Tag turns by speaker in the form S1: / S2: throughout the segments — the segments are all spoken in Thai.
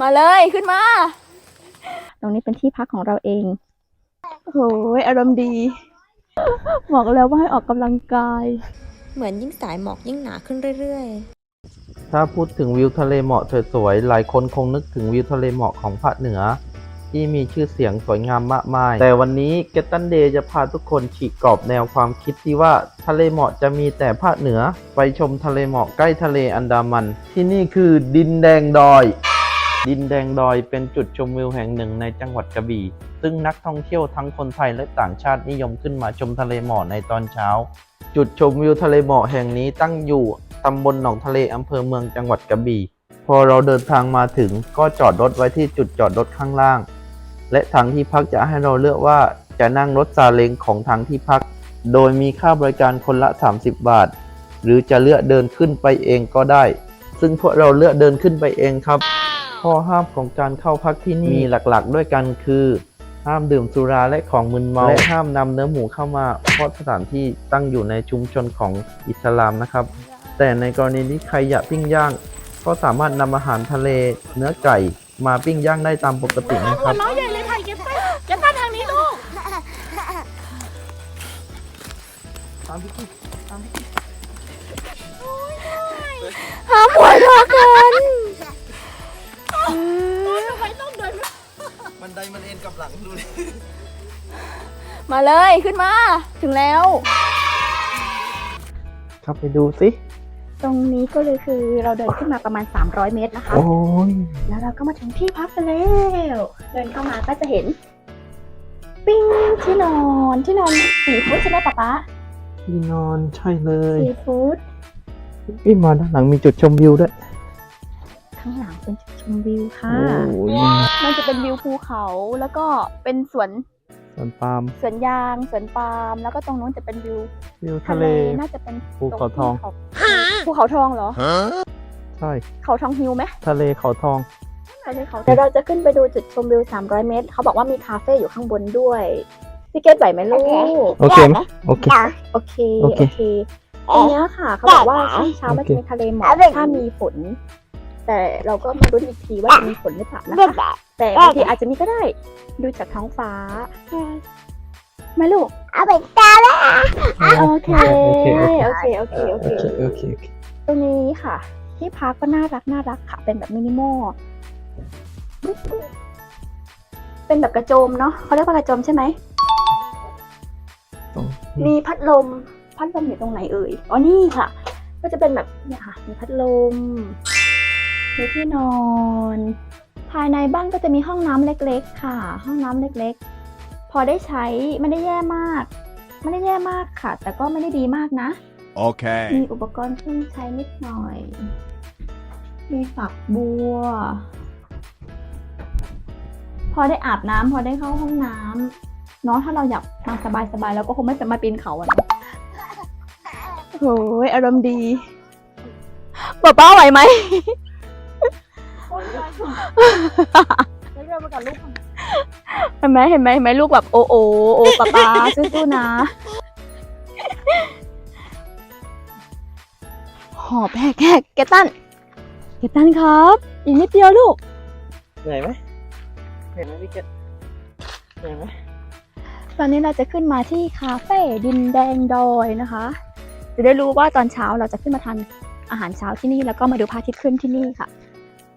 S1: มาเลยขึ้นมา ตรงนี้เป็นที่พักของเราเอง โอ้โหอารมณ์ดี บอกแล้วว่าให้ออกกำลังกาย
S2: เหมือนยิ่งสายหมอกยิ่งหนาขึ้นเรื่อย
S3: ถ้าพูดถึงวิวทะเลหมอกสวยๆ หลายคนคงนึกถึงวิวทะเลหมอกของภาคเหนือ ที่มีชื่อเสียงสวยงามมากมาย แต่วันนี้เกตันเดย์จะพาทุกคนฉีกกรอบแนวความคิดที่ว่าทะเลหมอกจะมีแต่ภาคเหนือ ไปชมทะเลหมอกใกล้ทะเลอันดามัน ที่นี่คือดินแดงดอย ดินแดงดอยเป็นจุดชมวิวแห่งหนึ่งในจังหวัดกระบี่ ซึ่งนักท่องเที่ยวทั้งคนไทยและต่างชาตินิยมขึ้นมาชมทะเลหมอกในตอนเช้า จุดชมวิวทะเลหมอกแห่งนี้ตั้งอยู่ตำบลหนองทะเลอำเภอเมืองจังหวัดกระบี่ พอเราเดินทางมาถึงก็จอดรถไว้ที่จุดจอดรถข้างล่าง และทางที่พักจะให้เราเลือกว่าจะนั่งรถซาเล้งของทางที่พัก โดยมีค่าบริการคนละ 30 บาท หรือจะเลือกเดินขึ้นไปเองก็ได้ ซึ่งพวกเราเลือกเดินขึ้นไปเองครับ ข้อห้ามของการเข้าพักที่นี่มีหลักๆ ด้วยกันคือ ห้ามดื่มสุราและของมึนเมาและห้ามนำเนื้อหมูเข้ามาเพราะสถานที่ตั้งอยู่ในชุมชนของอิสลามนะครับ แต่ในกรณีที่ใครอยากปิ้งย่าง ก็สามารถนำอาหารทะเล เนื้อไก่มาปิ้งย่างได้ตามปกตินะครับ
S1: น้อยใหญ่เลยถ่ายเก็บไปเก็บป้าทางนี้ลูกห้ามหัวเราะกัน
S3: บันไดมันเอ็นกับหลังดูดิ
S1: มาเลยขึ้นมา ถึงแล้ว
S3: เข้าไปดูสิ
S1: ตรงนี้ก็เลยคือเราเดินขึ้นมาประมาณ 300 เมตรนะคะ
S3: โอ้ย
S1: แล้วเราก็มาถึงที่พักกันแล้ว เดินเข้ามาก็จะเห็น ปิ้งที่นอนที่นอนสีฟุตใช่ไหมป๊าป๊า
S3: ที่นอนใช่เลย
S1: สีฟุต
S3: พี่มาด้านหลังมีจุดชมวิวด้วย
S1: ข้างหลังเป็นจุดชมวิวค่ะ
S3: โอ้ย
S1: มันจะเป็นวิวภูเขาแล้วก็เป็นสวน
S3: สวนปาล์ม
S1: สวนยางสวนปาล์มแล้วก็ตรงนู้นจะเป็นวิว
S3: วิว
S1: ทะ
S3: ทะ
S1: เล
S3: เล
S1: น่าจะเป็น
S3: ภูเขาทอง
S1: ตรที่ภูเขาทองเหรอ
S3: ใช่
S1: เขาทองฮิวไหม
S3: ทะเลเขาทอง
S1: ใช่ใช่เขาเดี๋ยวเราจะขึ้นไปดูจุดชมวิว 300 เมตร เขาบอกว่ามีคาเฟ่อยู่ข้างบนด้วยพี่เกดไหวไหมลูก
S3: โอเคไหมโอเค
S1: โอเค
S3: โอเค
S1: โอเคตรงเนี้ยค่ะ เขาบอกว่าช่วงเช้ามันจะมีทะเลหมอกถ้ามีฝน แต่เราก็มาลุ้นอีกทีว่าจะมีฝนหรือเปล่านะคะแต่บางทีอาจจะมีก็ได้ ดูจากท้องฟ้าไหม่ลูก
S4: เอาไปตาแล้ว
S1: โอเค
S3: โอเคโอเค
S1: โอเคโอเคโอเค
S3: โอเคโอเค
S1: ตรงนี้ค่ะ ที่พักก็น่ารักน่ารักค่ะ เป็นแบบมินิมอลเป็นแบบกระโจมเนาะเขาเรียกว่ากระโจมใช่ไหม
S3: ตรง
S1: มีพัดลม พัดลมอยู่ตรงไหนเอ่ยอ๋อนี่ค่ะ ก็จะเป็นแบบเนี่ยค่ะ มีพัดลม มีที่นอน ภายในบ้านก็จะมีห้องน้ำเล็กๆ ค่ะ ห้องน้ำเล็กๆ พอได้ใช้ไม่ได้แย่มาก ไม่ได้แย่มากค่ะ แต่ก็ไม่ได้ดีมากนะ
S5: Okay.
S1: มีอุปกรณ์เครื่องใช้นิดหน่อย มีฝักบัว พอได้อาบน้ำพอได้เข้าห้องน้ำเนาะถ้าเราอยากนอนสบายๆแล้วก็คงไม่จะมาปีนเขาอะเนาะโอ้ยอารมณ์ดีป้าป้าไหวไหม เห็นไหมเห็นไหมเห็นไหมลูกแบบโอโอโอป้าป้าสู้ๆนะ หอบแหกแหกเกตันเกตันครับ อีกนิดเดียวลูก
S3: เหนื่อยไหมเหนื่อยไหมพี่เกดเหนื่อยไหม
S1: ตอนนี้เราจะขึ้นมาที่คาเฟ่ดินแดงดอยนะคะ จะได้รู้ว่าตอนเช้าเราจะขึ้นมาทานอาหารเช้าที่นี่แล้วก็มาดูพระอาทิตย์ขึ้นที่นี่ค่ะ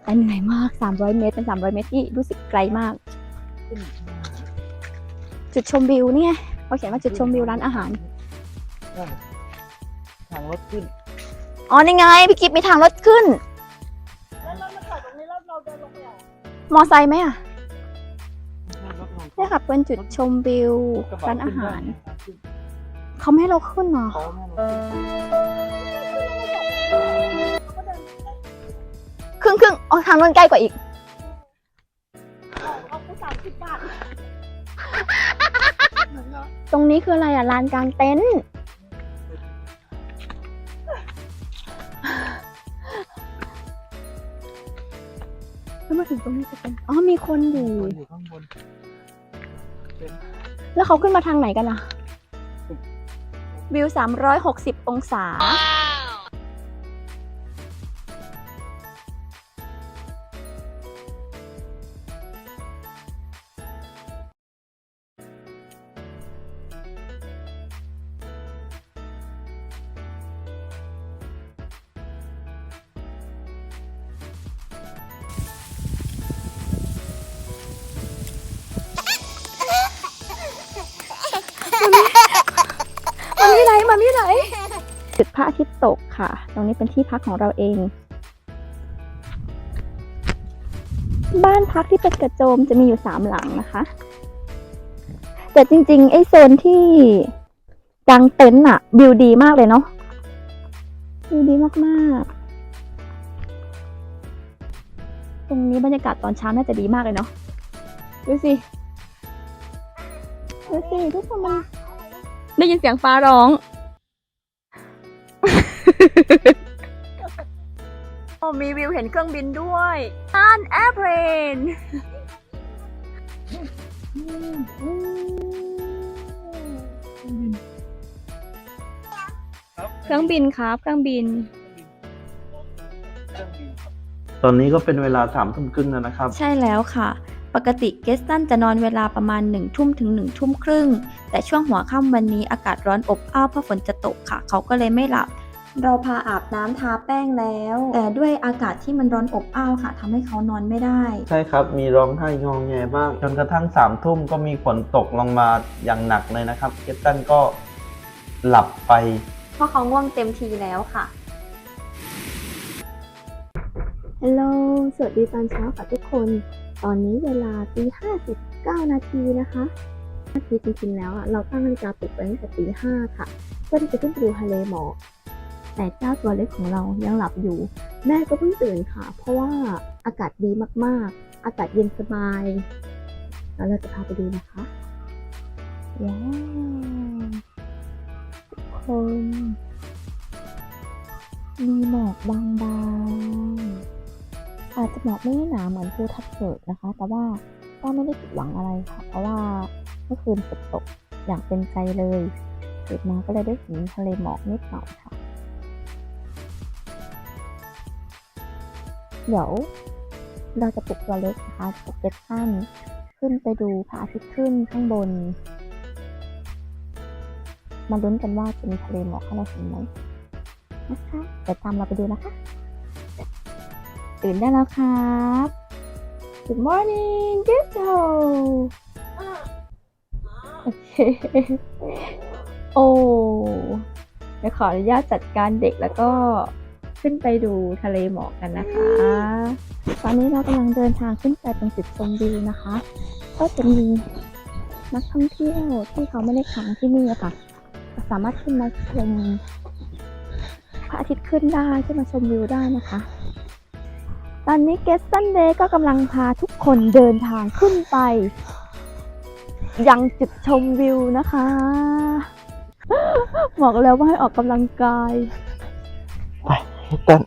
S1: แต่เหนื่อยมาก 300 เมตร เป็น 300 เมตรที่รู้สึกไกลมาก จุดชมวิวนี่ไงเขาเขียนว่าจุดชมวิวร้านอาหาร
S3: ทางรถขึ้น
S1: อ๋อ นี่ไง พี่กิฟมีทางรถขึ้นมอไซค์ไหมอะเนี่ยค่ะเป็นจุดชมวิวร้านอาหาร เขาไม่ให้เราขึ้นเหรอครึ่ งครึ่งๆอ๋อทางนู้นใกล้กว่าอีกตรงนี้คืออะไรอะลานกลางเต็นท์แล้วมาถึงตรงนี้จะเป็นอ๋อมีคนอยู่
S3: อยู่ข้างบน
S1: แล้วเขาขึ้นมาทางไหนกันล่ะ วิว 360 องศาามอยู่ไหนจุดพระอาทิตย์ตกค่ะ ตรงนี้เป็นที่พักของเราเอง บ้านพักที่เป็นกระโจมจะมีอยู่สามหลังนะคะ แต่จริงๆ ไอ้โซนที่กางเต็นท์อะวิวดีมากเลยเนาะวิวดีมากๆ ตรงนี้บรรยากาศตอนเช้าน่าจะดีมากเลยเนาะดูสิดูสิทุกคนมันได้ยินเสียงฟ้าร้อง โอ้มีวิวเห็นเครื่องบินด้วยตานแอร์เพลนเครื่องบินครับ เครื่องบิน
S3: ตอนนี้ก็เป็นเวลาสามทุ่มครึ่งแล้วนะครับ
S2: ใช่แล้วค่ะ ปกติเกสตันจะนอนเวลาประมาณ1นึ่ทุ่มถึง1นึ่ทุ่มครึ่ง แต่ช่วงหัวค่ำวันนี้อากาศร้อนอบอ้าวเพราะฝนจะตกค่ะ เขาก็เลยไม่หลับ เราพาอาบน้ำทาแป้งแล้ว แต่ด้วยอากาศที่มันร้อนอบอ้าวค่ะทำให้เขานอนไม่ได้
S3: ใช่ครับ มีร้องไห้งองแงบ้างจนกระทั่งสามทุ่มก็มีฝนตกลงมาอย่างหนักเลยนะครับเกตตันก็หลับไป
S2: เพราะเขาง่วงเต็มทีแล้วค่ะ
S1: ฮัลโหลสวัสดีตอนเช้าค่ะทุกคน ตอนนี้เวลาตีห้าสิบเก้านาทีนะคะนาทีจริงๆแล้วอะเราตั้งนาฬิกาปลุกไว้ตั้งแต่ตีห้าค่ะ เพื่อที่จะขึ้นไปดูทะเลหมอก แต่เจ้าตัวเล็กของเรายังหลับอยู่ แม่ก็เพิ่งตื่นค่ะ เพราะว่าอากาศดีมากๆ อากาศเย็นสบายแล้วเราจะพาไปดูนะคะว้าวทุกคนมีหมอกบางๆอาจจะหมอกไม่ได้หนาเหมือนภูทับเบิกนะคะ แต่ว่าก็ไม่ได้ผิดหวังอะไรค่ะ เพราะว่าเมื่อคืนฝนตกอย่างเป็นใจเลยตื่นมาก็เลยได้เห็นทะเลหมอกนิดหน่อยค่ะ เดี๋ยวเราจะปลุกตัวเล็กนะคะปลุกเจ็ดท่านขึ้นไปดูพระอาทิตย์ขึ้นข้างบน มาลุ้นกันว่าจะมีทะเลหมอกให้เราเห็นไหมนะคะเดี๋ยวตามเราไปดูนะคะตื่นได้แล้วครับ Good morning g e s t o โอเคโอ้เดี๋ยวขออนุญาตจัดการเด็กแล้วก็ ขึ้นไปดูทะเลหมอกกันนะคะ ตอนนี้เรากำลังเดินทางขึ้นไปตรงจุดชมวิวนะคะ ก็จะมีนักท่องเที่ยวที่เขาไม่ได้ค้างที่นี่อะค่ะ สามารถขึ้นมาชมพระอาทิตย์ขึ้นได้ขึ้นมาชมวิวได้นะคะ ตอนนี้เกสตันเดย์ก็กำลังพาทุกคนเดินทางขึ้นไป ยังจุดชมวิวนะคะ บอกแล้วว่าให้ออกกำลังกาย
S3: ไปเกตตัน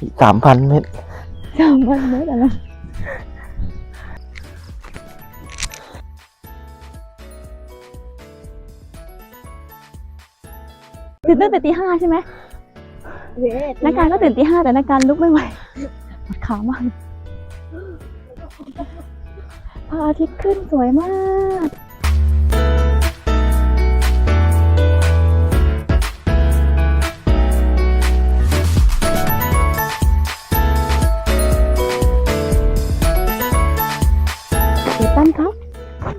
S3: อีกสามพันเมตร
S1: จำมันไม่แต่ละตื่นตั้งแต่ตีห้าใช่ไหมนักการก็ตื่นตีห้าแต่นักการลุกไม่ไหวปวดขามากพระอาทิตย์ขึ้นสวยมาก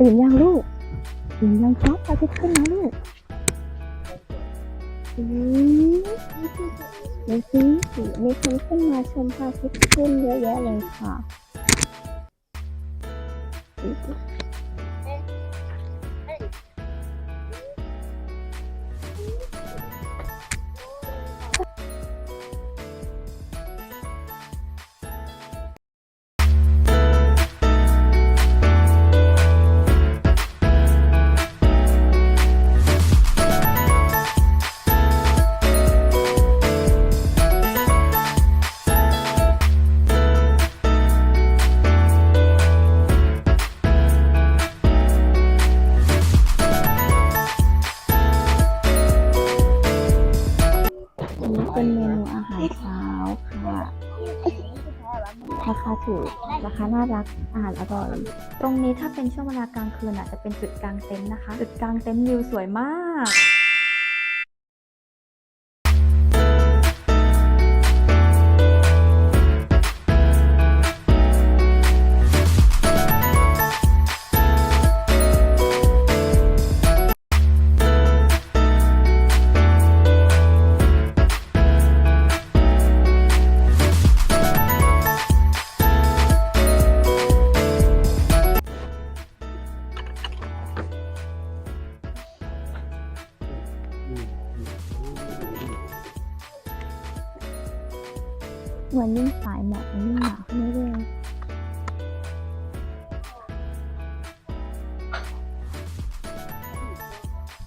S1: ตื่นยังลูกตื่นยังครับอาทิตย์ขึ้นนะลูกอืมเดี๋ยวสิมีคนขึ้นมาชมพระอาทิตย์ขึ้นเยอะแยะเลยค่ะ ราคาถูก ราคาน่ารัก อาหารอร่อย
S2: ตรงนี้ถ้าเป็นช่วงเวลากลางคืนอาจจะเป็นจุดกลางเต็นท์นะคะ จุดกลางเต็นท์วิวสวยมาก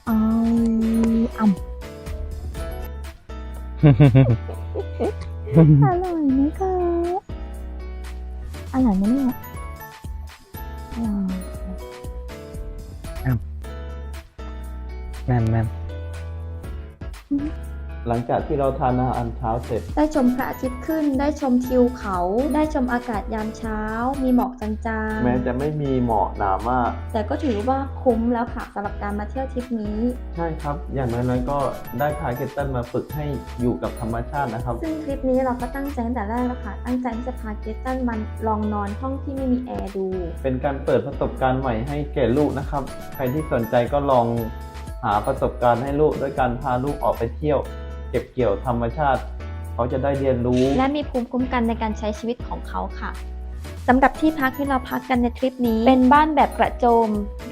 S1: เอาอ่ำอร่อยไหมคะ
S3: จากที่เราทานอาหารเช้าเสร็จ
S2: ได้ชมพระอาทิตย์ขึ้น ได้ชมทิวเขา ได้ชมอากาศยามเช้า มีหมอกจางๆ
S3: แม้จะไม่มีหมอกหนามาก
S2: แต่ก็ถือว่าคุ้มแล้วค่ะสำหรับการมาเที่ยวทริปนี้
S3: ใช่ครับ อย่างน้อยๆก็ได้พาเกตตันมาฝึกให้อยู่กับธรรมชาตินะครับ
S2: ซึ่งทริปนี้เราก็ตั้งใจตั้งแต่แรกแล้วค่ะ ตั้งใจที่จะพาเกตตันมันลองนอนห้องที่ไม่มีแอร์ดู
S3: เป็นการเปิดประสบการณ์ใหม่ให้แก่ลูกนะครับ ใครที่สนใจก็ลองหาประสบการณ์ให้ลูกด้วยการพาลูกออกไปเที่ยว เก็บเกี่ยวธรรมชาติ เขาจะได้เรียนรู้
S2: และมีภูมิคุ้มกันในการใช้ชีวิตของเขาค่ะสำหรับที่พักที่เราพักกันในทริปนี้ เป็นบ้านแบบกระโจม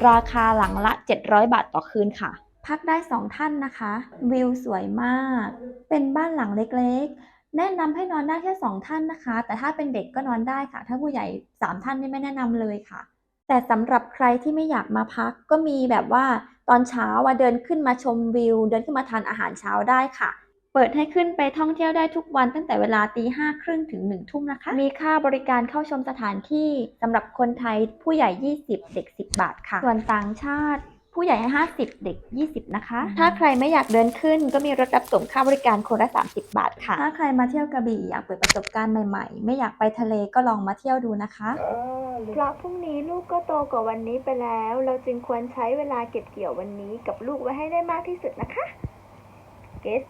S2: ราคาหลังละ 700 บาทต่อคืนค่ะ พักได้2ท่านนะคะ วิวสวยมาก เป็นบ้านหลังเล็กๆ แนะนำให้นอนได้แค่2ท่านนะคะ แต่ถ้าเป็นเด็กก็นอนได้ค่ะ ถ้าผู้ใหญ่3ท่านนี่ไม่แนะนำเลยค่ะ แต่สำหรับใครที่ไม่อยากมาพักก็มีแบบว่าตอนเช้าว่าเดินขึ้นมาชมวิว เดินขึ้นมาทานอาหารเช้าได้ค่ะ เปิดให้ขึ้นไปท่องเที่ยวได้ทุกวันตั้งแต่เวลาตีห้าครึ่งถึงหนึ่งทุ่มนะคะ มีค่าบริการเข้าชมสถานที่สำหรับคนไทยผู้ใหญ่ 20 เด็ก 10 บาทค่ะ ส่วนต่างชาติผู้ใหญ่50 เด็ก 20 นะคะ ถ้าใครไม่อยากเดินขึ้น ก็มีรถรับส่งค่าบริการคนละ 30 บาทค่ะ ถ้าใครมาเที่ยวกระบี่อยากเปิดประสบการณ์ใหม่ๆ ไม่อยากไปทะเลก็ลองมาเที่ยวดูนะคะ
S1: เพราะพรุ่งนี้ลูกก็โตกว่าวันนี้ไปแล้ว เราจึงควรใช้เวลาเก็บเกี่ยววันนี้กับลูกไว้ให้ได้มากที่สุดนะคะ เกส